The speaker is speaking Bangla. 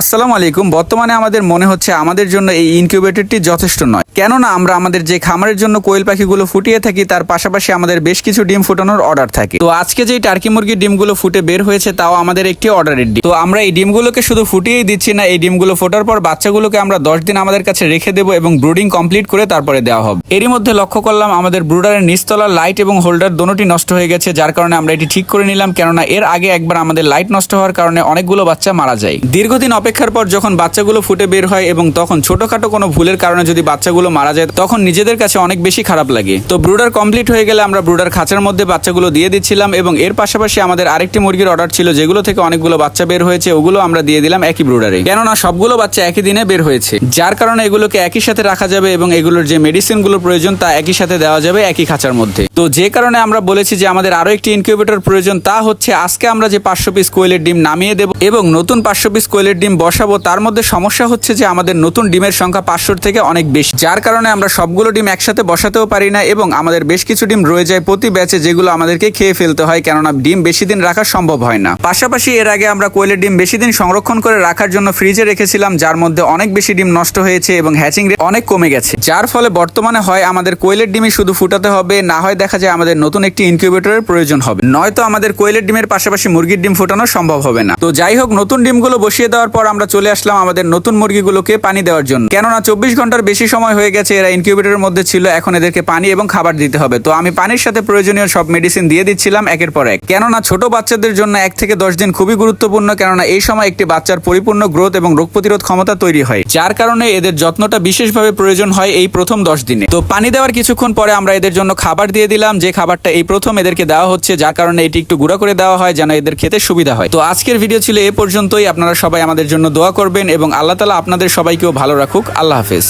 আসসালামু আলাইকুম। বর্তমানে আমাদের মনে হচ্ছে আমাদের জন্য এই ইনকিউবেটরটি যথেষ্ট নয়। কেননা আমরা আমাদের যে খামারের জন্য কোয়েল পাখিগুলো ফুটিয়ে থাকি, তার পাশাপাশি আমাদের বেশ কিছু ডিম ফুটানোর অর্ডার থাকে। তো আজকে যে টার্কি মুরগির ডিমগুলো ফুটে বের হয়েছে, তাও আমাদের একটি অর্ডারের ডিম। তো আমরা এই ডিমগুলোকে শুধু ফুটিয়েই দিচ্ছি না, এই ডিমগুলো ফোটার পর বাচ্চাগুলোকে আমরা দশ দিন আমাদের কাছে রেখে দেবো এবং ব্রুডিং কমপ্লিট করে তারপরে দেওয়া হবে। এরই মধ্যে লক্ষ্য করলাম, আমাদের ব্রুডারের নিচতলার লাইট এবং হোল্ডার দোনোটি নষ্ট হয়ে গেছে, যার কারণে আমরা এটি ঠিক করে নিলাম। কেননা এর আগে একবার আমাদের লাইট নষ্ট হওয়ার কারণে অনেকগুলো বাচ্চা মারা যায়। দীর্ঘদিন অপেক্ষার পর যখন বাচ্চাগুলো ফুটে বের হয় এবং তখন ছোটখাটো কোনো ভুলের কারণে যদি বাচ্চাগুলো মারা যায়, তখন নিজেদের কাছে অনেক বেশি খারাপ লাগে। তো ব্রুডার কমপ্লিট হয়ে গেলে আমরা ব্রুডার খাঁচার মধ্যে বাচ্চাগুলো দিয়ে দিচ্ছিলাম এবং এর পাশাপাশি আমাদের আরেকটি মুরগির অর্ডার ছিল, যেগুলো থেকে অনেকগুলো বাচ্চা বের হয়েছে, ওগুলো আমরা দিয়ে দিলাম একই ব্রুডারে। কেননা সবগুলো বাচ্চা একই দিনে বের হয়েছে। যার কারণে এগুলোকে একই সাথে রাখা যাবে এবং এগুলোর যে মেডিসিনগুলো প্রয়োজন, তা একই সাথে দেওয়া যাবে একই খাঁচার মধ্যে। তো যে কারণে আমরা বলেছি যে আমাদের আরও একটি ইনকিউবেটর প্রয়োজন, তা হচ্ছে আজকে আমরা যে পাঁচশো পিস কোয়েলের ডিম নামিয়ে দেব এবং নতুন পাঁচশো পিস কোয়েলের ডিম বসাবো, তার মধ্যে সমস্যা হচ্ছে যে আমাদের নতুন ডিমের সংখ্যা পাঁচশোর থেকে অনেক বেশি। যার কারণে আমরা সবগুলো ডিম একসাথে বসাতেও পারি না এবং আমাদের বেশ কিছু ডিম রয়ে যায় প্রতি ব্যাচে যেগুলো আমাদেরকে খেয়ে ফেলতে হয়, কেননা ডিম বেশি দিন রাখা সম্ভব হয় না। পাশাপাশি এর আগে আমরা কোয়েলের ডিম বেশি দিন সংরক্ষণ করে রাখার জন্য ফ্রিজে রেখেছিলাম, যার মধ্যে অনেক বেশি ডিম নষ্ট হয়েছে এবং হ্যাচিং রেট অনেক কমে গেছে। যার ফলে বর্তমানে হয় আমাদের কোয়েলের ডিমই শুধু ফুটাতে হবে, না হয় দেখা যায় আমাদের নতুন একটি ইনকিউবেটরের প্রয়োজন হবে। নয়তো আমাদের কোয়েলের ডিমের পাশাপাশি মুরগির ডিম ফোটানো সম্ভব হবে না। তো যাই হোক, নতুন ডিমগুলো বসিয়ে দেওয়ার পর আমরা চলে আসলাম আমাদের নতুন মুরগিগুলোকে পানি দেওয়ার জন্য। কেননা চব্বিশ ঘণ্টার বেশি সময় হয়ে গেছে, এরা ইনকিউবেটরের মধ্যে ছিল, এখন এদেরকে পানি এবং খাবার দিতে হবে। তো আমি পানির সাথে প্রয়োজনীয় সব মেডিসিন দিয়ে দিচ্ছিলাম একের পর এক। কেননা ছোট বাচ্চাদের জন্য এক থেকে দশ দিন খুবই গুরুত্বপূর্ণ, কেননা এই সময় একটি বাচ্চার পরিপূর্ণ গ্রোথ এবং রোগ প্রতিরোধ ক্ষমতা তৈরি হয়, যার কারণে এদের যত্নটা বিশেষভাবে প্রয়োজন হয় এই প্রথম দশ দিনে। তো পানি দেওয়ার কিছুক্ষণ পরে আমরা এদের জন্য খাবার দিয়ে দিলাম, যে খাবারটা এই প্রথম এদেরকে দেওয়া হচ্ছে, যার কারণে এটি একটু গুঁড়া করে দেওয়া হয়, যেন এদের খেতে সুবিধা হয়। তো আজকের ভিডিও ছিল এ পর্যন্তই, আপনারা সবাই আমাদের জন্য দোয়া করবেন এবং আল্লাহ তালা আপনাদের সবাইকেও ভালো রাখুক। আল্লাহ হাফেজ।